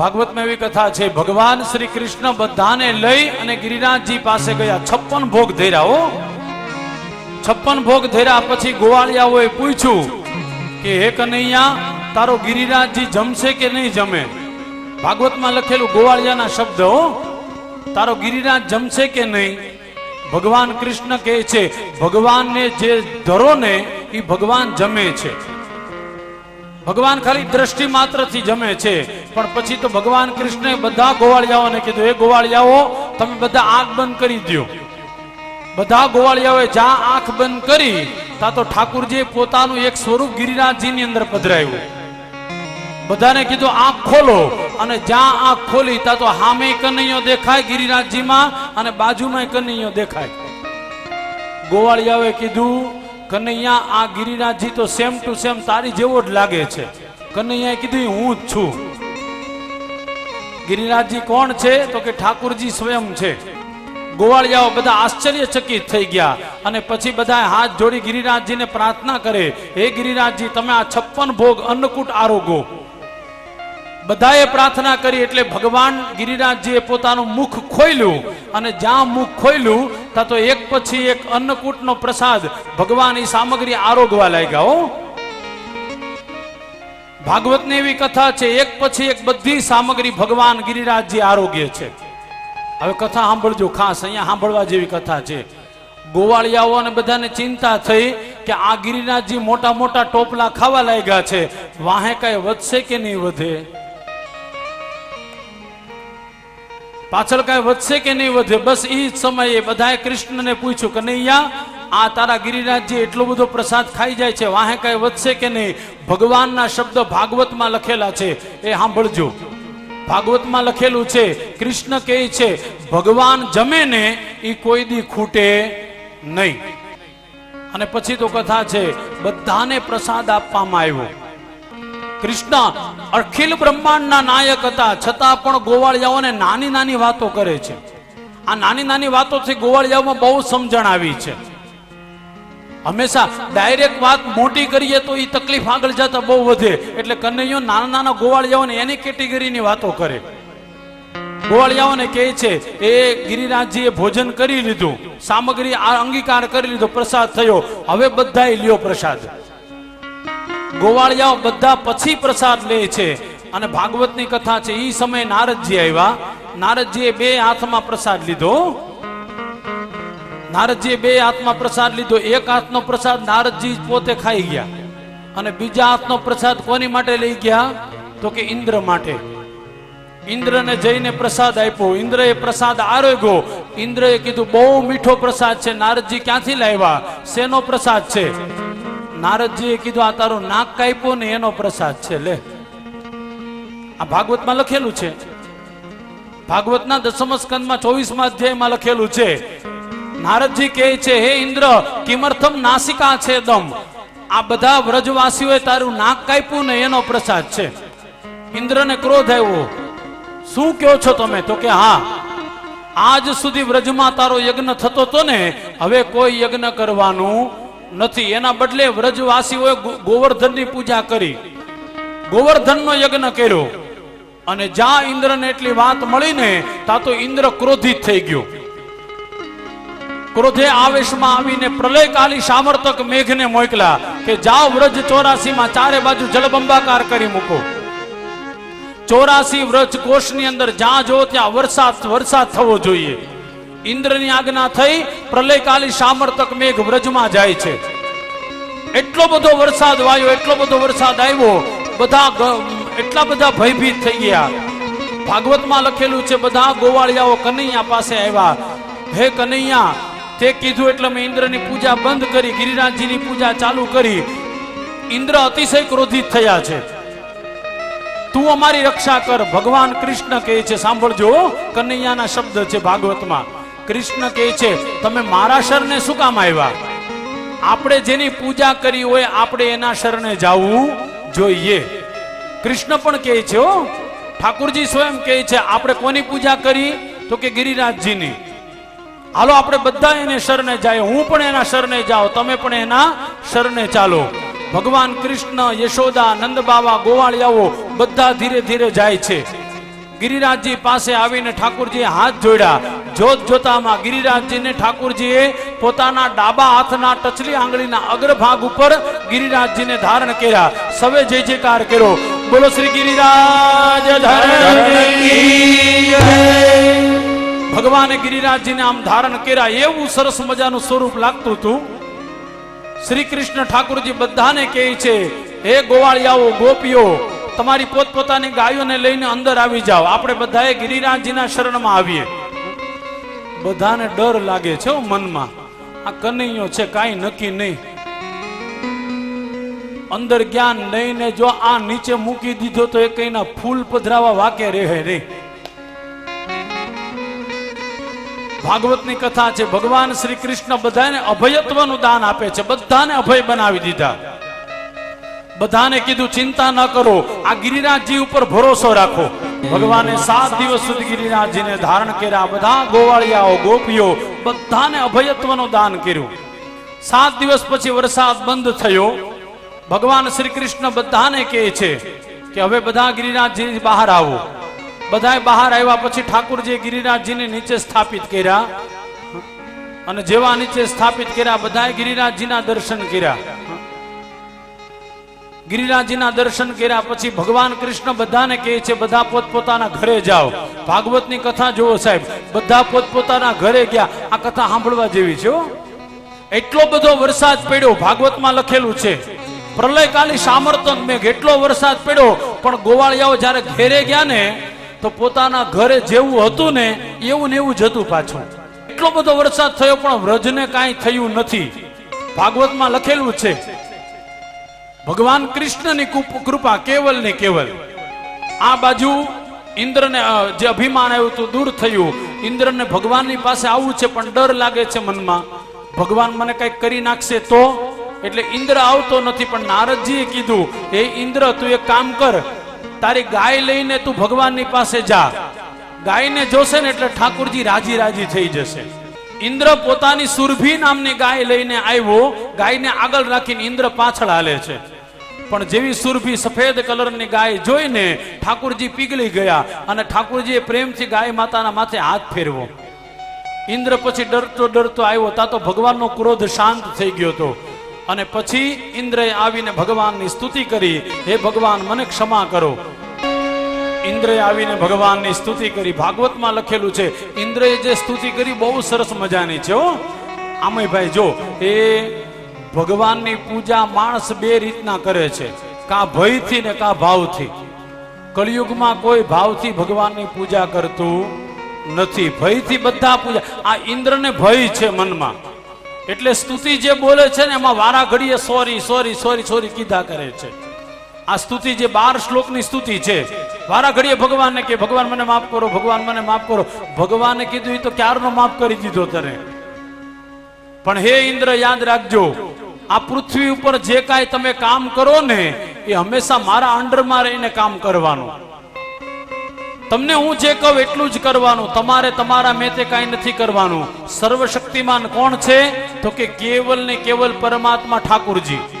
ભાગવતમાં એવી કથા છે, ભગવાન શ્રી કૃષ્ણ બધાને લઈ અને ગિરિરાજજી પાસે ગયા. છપ્પન ભોગ ધર્યા હો. છપ્પન ભોગ ધર્યા પછી ગોવાળિયાઓએ પૂછ્યું કે, હે કનૈયા, તારો ગિરિરાજજી જમશે કે નહીં જમે? ભાગવતમાં લખેલું ગોવાળિયાના શબ્દ, હો, તારો ગિરિરાજ જમશે કે નહીં? ભગવાન કૃષ્ણ કહે છે, ભગવાનને જે ધરો ને એ ભગવાન જમે છે. ભગવાન ખાલી દ્રષ્ટિ માત્રથી જમે છે. પણ પછી તો ભગવાન કૃષ્ણએ બધા ગોવાળિયાઓને કીધું, એ ગોવાળિયાઓ, તમે બધા આંખ બંધ કરી દો બધા ગોવાળિયાઓએ જ્યાં આંખ બંધ કરી, ત્યાં તો ઠાકુરજીએ પોતાનું એક સ્વરૂપ ગિરિરાજજીની અંદર પધરાયું બધાને કીધું, આંખ ખોલો. અને જ્યાં આંખ ખોલી, ત્યાં તો હામે કનૈયો દેખાય ગિરિરાજજીમાં અને બાજુમાં કનૈયો દેખાય. ગોવાળિયાઓએ કીધું કનૈયા, આ ગિરિરાજજી તો સેમ ટુ સેમ તારી જેવો જ લાગે છે. કનૈયાએ કીધું હું જ છું. ગિરિરાજજી, કોણ છે? તો કે ઠાકુરજી સ્વયં છે. ગોવાળિયાઓ બધા આશ્ચર્યચકિત થઈ ગયા અને પછી બધા હાથ જોડી ગિરિરાજજીને પ્રાર્થના કરે, હે ગિરિરાજજી, તમે આ છપ્પન ભોગ અન્નકૂટ આરોગો. બધાએ પ્રાર્થના કરી એટલે ભગવાન ગિરિરાજજીએ પોતાનું મુખ ખોલ્યું અને જ્યાં મુખ ખોલ્યું ત્યાં તો એક પછી એક અન્નકૂટનો પ્રસાદ ભગવાન એ સામગ્રી આરોગવા લાગ્યા હો. ભાગવતની એવી કથા છે, એક પછી એક બધી સામગ્રી ભગવાન ગિરિરાજજી આરોગ્ય છે. હવે કથા સાંભળજો ખાસ, અહીંયા સાંભળવા જેવી કથા છે. ગોવાળિયાઓ અને બધાને ચિંતા થઈ કે આ ગિરિરાજજી મોટા મોટા ટોપલા ખાવા લાગ્યા છે. વાહે કઈ વધશે કે નહીં વધે? પાછળ કઈ વધશે કે નહીં વધે? બસ એ જ સમયે બધાએ કૃષ્ણને પૂછ્યું કે નૈયા, આ તારા ગિરિરાજજી એટલો બધો પ્રસાદ ખાઈ જાય છે, વાહે કઈ વધશે કે નહીં? ભગવાનના શબ્દ ભાગવતમાં લખેલા છે. એ સાંભળજો. ભાગવતમાં લખેલું છે, કૃષ્ણ કહે છે, ભગવાન જમે ને એ કોઈ દી ખૂટે નહીં. અને પછી તો કથા છે, બધાને પ્રસાદ આપવામાં આવ્યો. કૃષ્ણ અખિલ બ્રહ્માંડના નાયક હતા. છતાં પણ ગોવાળિયાઓને નાની નાની વાતો કરે છે. આ નાની નાની વાતોથી ગોવાળિયાઓમાં બહુ સમજણ આવી છે. હંમેશા ડાયરેક્ટ વાત મોટી કરીએ તો એ તકલીફ આગળ જતા બહુ વધે. એટલે કનૈયો નાના નાના ગોવાળિયાઓને એની કેટેગરીની વાતો કરે. ગોવાળિયાઓને કહે છે, એ ગિરિરાજજીએ ભોજન કરી લીધું. સામગ્રી આ અંગીકાર કરી લીધો, પ્રસાદ થયો. હવે બધાએ લ્યો પ્રસાદ. ગોવાળિયાઓ બધા પછી પ્રસાદ લે છે. અને ભાગવતની કથા છે એ સમયે નારદજી આવ્યા. નારદજીએ બે હાથમાં પ્રસાદ લીધો. નારદજીએ બે હાથમાં પ્રસાદ લીધો. એક હાથનો પ્રસાદ નારદજી પોતે ખાઈ ગયા. અને બીજા હાથનો પ્રસાદ કોની માટે લઈ ગયા? તો કે ઇન્દ્ર માટે. ઇન્દ્રને જઈને પ્રસાદ આપ્યો. ઇન્દ્રએ પ્રસાદ આરોગ્યો. ઇન્દ્રએ કીધું, બહુ મીઠો પ્રસાદ છે. નારદજી ક્યાંથી લાવ્યા? શેનો પ્રસાદ છે? નારદજીએ કીધું, આ તારો નાક કાપ્યો ને એનો પ્રસાદ છે, લે. આ ભાગવતમાં લખેલું છે. ભાગવતના દસમ સ્કંદમાં ચોવીસમાં અધ્યાયમાં લખેલું છે, નારદજી કહે છે, હે ઇન્દ્ર, કિમર્થમ નાસિકા છે દમ. આ બધા વ્રજવાસીઓએ તારું નાક કાપ્યું ને એનો પ્રસાદ છે. ઇન્દ્રને ક્રોધ આવ્યો, શું કહો છો તમે? તો કે, હા, આજ સુધી વ્રજમાં તારો યજ્ઞ થતો હતો ને, હવે કોઈ યજ્ઞ કરવાનું નથી. એના બદલે વ્રજવાસીઓએ ગોવર્ધનની પૂજા કરી. ગોવર્ધનનો યજ્ઞ કર્યો. અને જ્યાં ઇન્દ્રને એટલી વાત મળી ને ત્યાં તો ઇન્દ્ર ક્રોધિત થઈ ગયો. ક્રોધે આવેશમાં આવીને પ્રલયકાલી સામર્થક મેઘને મોકલા કે જાઓ વ્રજ ચોરાસીમાં ચારે બાજુ જળબંબાકાર કરી મૂકો. ચોરાસી વ્રજ કોષની અંદર જ્યાં જો ત્યાં વરસાદ વરસાદ થવો જોઈએ. ઇન્દ્રની આજ્ઞા થઈ પ્રલયકાલી સામર્થક મેઘ વ્રજમાં જાય છે. એટલો બધો વરસાદ વાયો, એટલો બધો વરસાદ આવ્યો, બધા એટલા બધા ભયભીત થઈ ગયા. ભાગવતમાં લખેલું છે, બધા ગોવાળિયાઓ કનૈયા પાસે આવ્યા. હે કનૈયા, તે કીધું એટલે મેં ઇન્દ્રની પૂજા બંધ કરી, ગિરિરાજજીની પૂજા ચાલુ કરી. ઇન્દ્ર અતિશય ક્રોધિત થયા છે. તું અમારી રક્ષા કર, ભગવાન કૃષ્ણ કહે છે. સાંભળજો કનૈયાના શબ્દ છે ભાગવતમાં. કૃષ્ણ કહે છે, તમે મારા શરણે શું કામ આવ્યા? આપણે જેની પૂજા કરી હોય, આપણે એના શરણે જવું જોઈએ. કૃષ્ણ પણ કહે છે, હો, ઠાકુરજી સ્વયં કહે છે, આપણે કોની પૂજા કરી? તો કે ગિરિરાજજીની. હાલો, આપણે બધા એને શરણે જાય, હું પણ એના શરણે જાઓ તમે પણ એના શરણે ચાલો. ભગવાન કૃષ્ણ, યશોદા નંદ બાવા ગોવાળિયાઓ બધા ધીરે ધીરે જાય છે. ગિરિરાજજી પાસે આવીને ઠાકુરજીએ હાથ જોડ્યા. જોત જોતામાં ગિરિરાજજીને ઠાકુરજીએ પોતાના ડાબા હાથના ટચલી આંગળીના અગ્રભાગ ઉપર ગિરિરાજજીને ધારણ કર્યા. સવે જય જયકાર કર્યો. બોલો શ્રી ગિરિરાજ ભગવાને ગિરિરાજજીને આમ ધારણ કર્યા. એવું સરસ મજાનું સ્વરૂપ લાગતું હતું. શ્રી કૃષ્ણ ઠાકુરજી બધાને કહે છે, હે ગોવાળિયાઓ, ગોપીઓ તમારી પોતપોતાની ગાયોને લઈને અંદર આવી જાઓ. આપણે બધાએ ગિરિરાજજીના શરણમાં આવીએ. બધાને ડર લાગે છે મનમાં. આ કનૈયો છે, કાંઈ નક્કી નહીં. અંદર જ્ઞાન લઈને જો આ નીચે મૂકી દીધો તો એ કઈના ફૂલ પધરાવા વાકે રહે રે. ભાગવતની કથા છે, ભગવાન શ્રી કૃષ્ણ બધાને અભયત્વનું દાન આપે છે, બધાને અભય બનાવી દીધા. બધાને કીધું, ચિંતા ન કરો. આ ગિરિરાજજી ઉપર ભરોસો રાખો. ભગવાને સાત દિવસ સુધી ગિરિરાજજીને ધારણ કર્યા. બધા ગોવાળિયાઓ, ગોપીઓ બધાને અભયત્વનું દાન કર્યું. સાત દિવસ પછી વરસાદ બંધ થયો. ભગવાન શ્રી કૃષ્ણ બધાને કહે છે કે, હવે બધા ગિરિરાજજી બહાર આવો. બધાએ બહાર આવ્યા પછી ઠાકુરજીએ ગિરિરાજજીને નીચે સ્થાપિત કર્યા. અને જેવા નીચે સ્થાપિત કર્યા, બધાએ ગિરિરાજજીના દર્શન કર્યા. ગિરિરાજજીના દર્શન કર્યા પછી ભગવાન કૃષ્ણ બધાને કહે છે, બધા પોતપોતાના ઘરે જાઓ. ભાગવતની કથા જુઓ સાહેબ, બધા પોતપોતાના ઘરે ગયા. આ કથા સાંભળવા જેવી છે. એટલો બધો વરસાદ પડ્યો, ભાગવતમાં લખેલું છે, પ્રલયકાલી સામર્થન મેઘ, એટલો વરસાદ પડ્યો. પણ ગોવાળિયાઓ જ્યારે ઘેરે ગયા ને, તો પોતાના ઘરે જેવું હતું ને, એવું ને એવું જ હતું પાછું. એટલો બધો વરસાદ થયો, પણ વ્રજને કાંઈ થયું નથી. ભાગવતમાં લખેલું છે ભગવાન કૃષ્ણની કૃપા કેવલ ને કેવલ. આ બાજુ ઇન્દ્રને જે અભિમાન આવ્યું હતું, દૂર થયું. ઇન્દ્રને ભગવાનની પાસે આવવું છે, પણ ડર લાગે છે મનમાં. ભગવાન મને કંઈક કરી નાખશે તો? એટલે ઇન્દ્ર આવતો નથી, પણ નારદજીએ કીધું એ ઇન્દ્ર, તું એક કામ કર. તારી ગાય લઈને તું ભગવાનની પાસે જા. ગાયને જોશે ને એટલે ઠાકુરજી રાજી રાજી થઈ જશે. ઇન્દ્ર પોતાની સુરભી નામની ગાય લઈને આવ્યો. ગાયને આગળ રાખીને ઇન્દ્ર પાછળ હાલે છે. પણ જેવી સુરભી સફેદ કલરની ગાય જોઈને ઠાકુરજી પીગળી ગયા અને ઠાકુરજીએ પ્રેમથી ગાય માતાના માથે હાથ ફેરવો ઇન્દ્ર પછી ડરતો ડરતો આવ્યો. તા તો ભગવાનનો ક્રોધ શાંત થઈ ગયો હતો. અને પછી ઇન્દ્રએ આવીને ભગવાનની સ્તુતિ કરી. હે ભગવાન, મને ક્ષમા કરો. ઇન્દ્રએ આવીને ભગવાનની સ્તુતિ કરી. ભાગવતમાં લખેલું છે, ઇન્દ્રએ જે સ્તુતિ કરી બહુ સરસ મજાની છે હો. આમય ભાઈ જો, એ ભગવાનની પૂજા માણસ બે રીતના કરે છે. કા ભયથી ને કા ભાવથી. કળિયુગમાં કોઈ ભાવથી ભગવાનની પૂજા કરતું નથી. ભયથી બધા પૂજા. આ ઇન્દ્રને ભય છે મનમાં. એટલે સ્તુતિ જે બોલે છે ને, એમાં વારા ઘડીએ સોરી સોરી સોરી સોરી કીધા કરે છે. આ સ્તુતિ જે બાર શ્લોકની સ્તુતિ છે, વારા ઘડીએ ભગવાનને કે, ભગવાન, મને માફ કરો, ભગવાન, મને માફ કરો. ભગવાને કીધું એ તો ક્યારનો માફ કરી દીધો તને? પણ હે ઇન્દ્ર, યાદ રાખજો, આ પૃથ્વી ઉપર જે કાંઈ તમે કામ કરો ને, એ હંમેશા મારા અંડરમાં રહીને કામ કરવાનું. તમને હું જે કહું એટલું જ કરવાનું. તમારે તમારા મેતે કાંઈ નથી કરવાનું. સર્વશક્તિમાન કોણ છે? તો કે કેવલ ને કેવલ પરમાત્મા ઠાકુરજી.